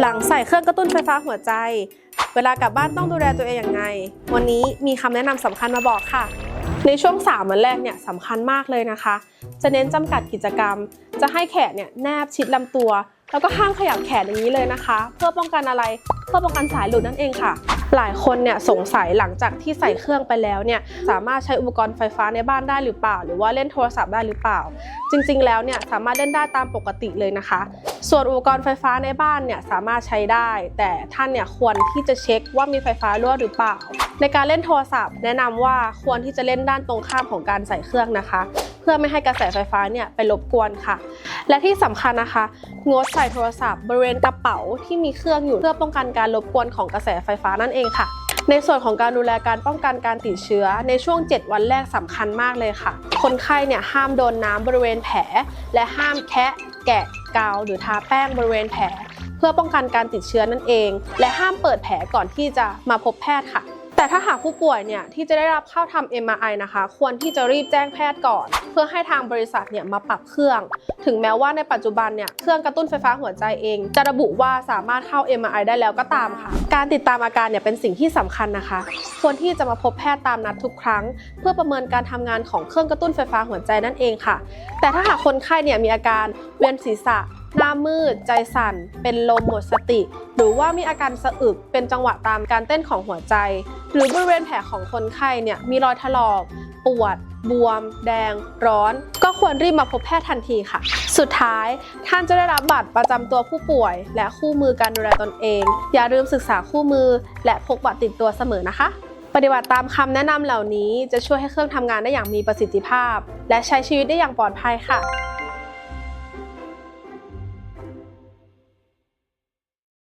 หลังใส่เครื่องกระตุ้นไฟฟ้าหัวใจ เวลากลับบ้านต้องดูแลตัวเองอย่างไง วันนี้มีคำแนะนำสำคัญมาบอกค่ะ ในช่วง 3 วันแรกเนี่ยสำคัญมากเลยนะคะ จะเน้นจำกัดกิจกรรม จะให้แขนเนี่ยแนบชิดลำตัว แล้วก็ห้ามขยับแขนอย่างนี้เลยนะคะ เพื่อป้องกันอะไรเพื่อป้องกันสายหลุดนั่นเองค่ะ หลายคนเนี่ยสงสัยหลังจากที่ใส่เครื่องไปแล้วเนี่ยสามารถใช้อุปกรณ์ไฟฟ้าในบ้านได้หรือเปล่า หรือว่าเล่นโทรศัพท์ได้หรือเปล่า จริงๆ แล้วเนี่ยสามารถเล่นได้ตามปกติเลยนะคะ ส่วนอุปกรณ์ไฟฟ้าในบ้านเนี่ยสามารถใช้ได้ แต่ท่านเนี่ยควรที่จะเช็คว่ามีไฟฟ้ารั่วหรือเปล่า ในการเล่นโทรศัพท์ แนะนำว่าควรที่จะเล่นด้านตรงข้ามของการใส่เครื่องนะคะ พื่อไม่ให้กระแสไฟฟ้าเนี่ยไปรบกวนค่ะ และที่สำคัญนะคะ งดใส่โทรศัพท์บริเวณกระเป๋าที่มีเครื่องอยู่เพื่อป้องกันการรบกวนของกระแสไฟฟ้านั่นเองค่ะในส่วนของการดูแลการป้องกันการติดเชื้อ ในช่วง 7 วันแรกสำคัญมากเลยค่ะ คนไข้เนี่ยห้ามโดนน้ำบริเวณแผล และห้ามแคะแกะกาว หรือทาแป้งบริเวณแผล เพื่อป้องกันการติดเชื้อนั่นเอง และห้ามเปิดแผลก่อนที่จะมาพบแพทย์ค่ะ แต่ถ้าหากผู้ป่วยเนี่ยที่จะได้รับเข้าทำ MRI นะคะ ควรที่จะรีบแจ้งแพทย์ก่อน เพื่อให้ทางบริษัทเนี่ยมาปรับเครื่อง ถึงแม้ว่าในปัจจุบันเนี่ยเครื่องกระตุ้นไฟฟ้าหัวใจเอง จะระบุว่าสามารถเข้า MRI ได้แล้วก็ตามค่ะ การติดตามอาการเนี่ยเป็นสิ่งที่สำคัญนะคะ ควรที่จะมาพบแพทย์ตามนัดทุกครั้ง เพื่อประเมินการทำงานของเครื่องกระตุ้นไฟฟ้าหัวใจนั่นเองค่ะ แต่ถ้าหากคนไข้เนี่ยมีอาการเวียนศีรษะ หน้ามืด ใจสั่น เป็นลมหมดสติ หรือว่ามีอาการสะอึก เป็นจังหวะตามการเต้นของหัวใจ หรือบริเวณแผลของคนไข้เนี่ยมีรอยถลอก ปวด บวม แดง ร้อน ก็ควรรีบมาพบแพทย์ทันทีค่ะ สุดท้ายท่านจะได้รับบัตรประจำตัวผู้ป่วย และคู่มือการดูแลตนเอง อย่าลืมศึกษาคู่มือ และพกบัตรติดตัวเสมอนะคะปฏิบัติตามคำแนะนำเหล่านี้จะช่วยให้เครื่องทำงานได้อย่างมีประสิทธิภาพ และใช้ชีวิตได้อย่างปลอดภัยค่ะ